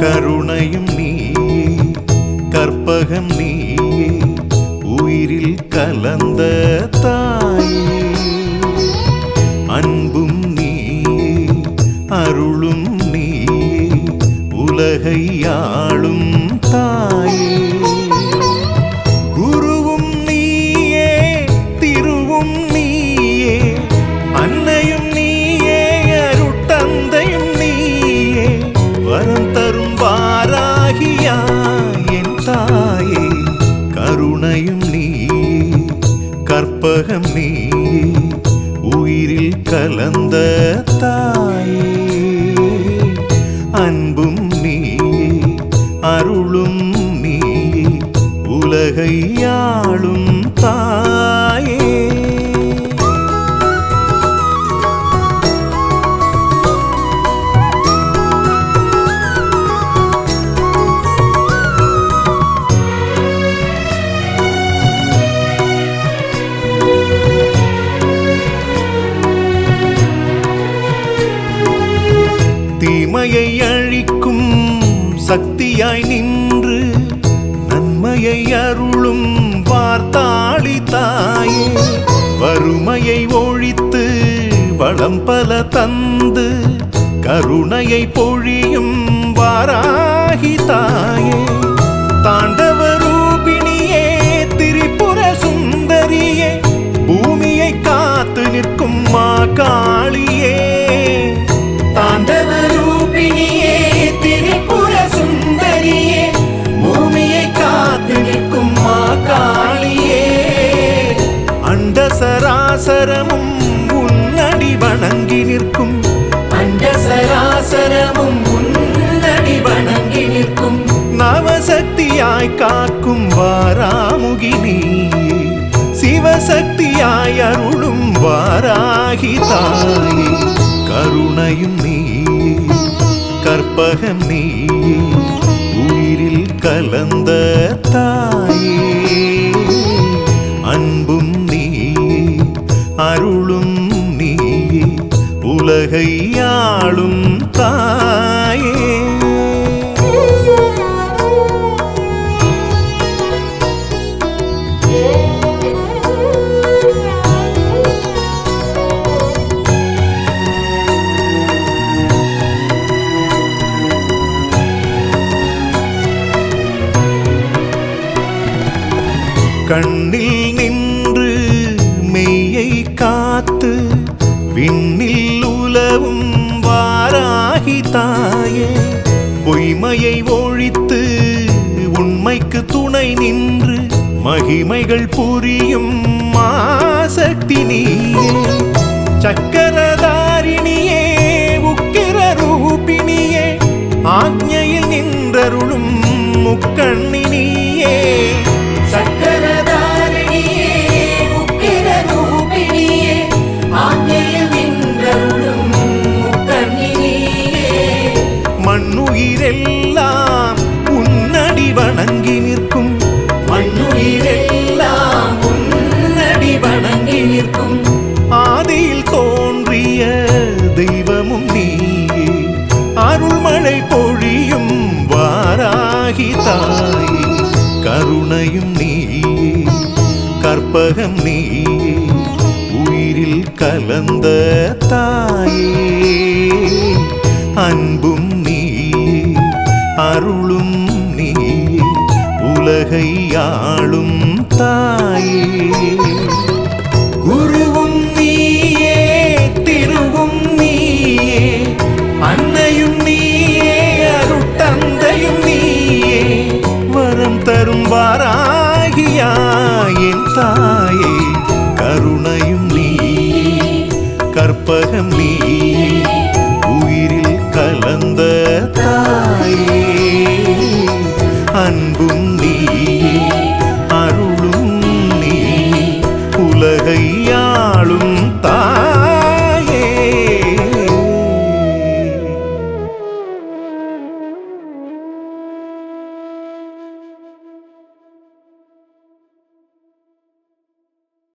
கருணையும் நீயே கற்பகம் நீயே உயிரில் கலந்த தாயே. அன்பும் நீயே அருளும் நீயே உலகை கலந்த தாயே அன்பும் நீ அருளும் நீ உலகையாளும் சக்தியாய் நின்று நன்மையை அருளும் வார்த்தாளி தாயே. வறுமையை ஒழித்து வளம் பல தந்து கருணையை பொழியும் வாராகி தாயே. தாண்டவ ரூபிணியே திரிபுர சுந்தரியே பூமியை காத்து நிற்கும் மா சராசரமும் உன்னடி வணங்கி நிற்கும். அண்ட சராசரமும் உன்னடி வணங்கி நிற்கும். நவசக்தியாய் காக்கும் வாராமுகி நீயே சிவசக்தியாய் அருளும் வாராகி தாயே. கருணையும் நீயே கற்பகம் நீயே உயிரில் கலந்த தாயே. உலகை தாயே. கண்ணில் நின்று மெய்யை காத்து விண்ணில் உலவும் வாராகி தாயே. பொய்மையை ஒழித்து உண்மைக்கு துணை நின்று மகிமைகள் புரியும் மாசக்தி நீயே. சக்கரதாரிணியே உக்கிர ரூபிணியே. ஆக்ஞையில் நின்றருளும் முக்கண்ணினியே. மழை பொழியும் வாராகி தாயே கருணையும் நீ கற்பகம் நீ உயிரில் கலந்த தாயே. அன்பும் நீ அருளும் நீ உலகை ஆளும் தாயே. கற்பகம் நீ. உயிரில் கலந்த தாயே. அன்பும் நீ அருளும் நீ. உலகையா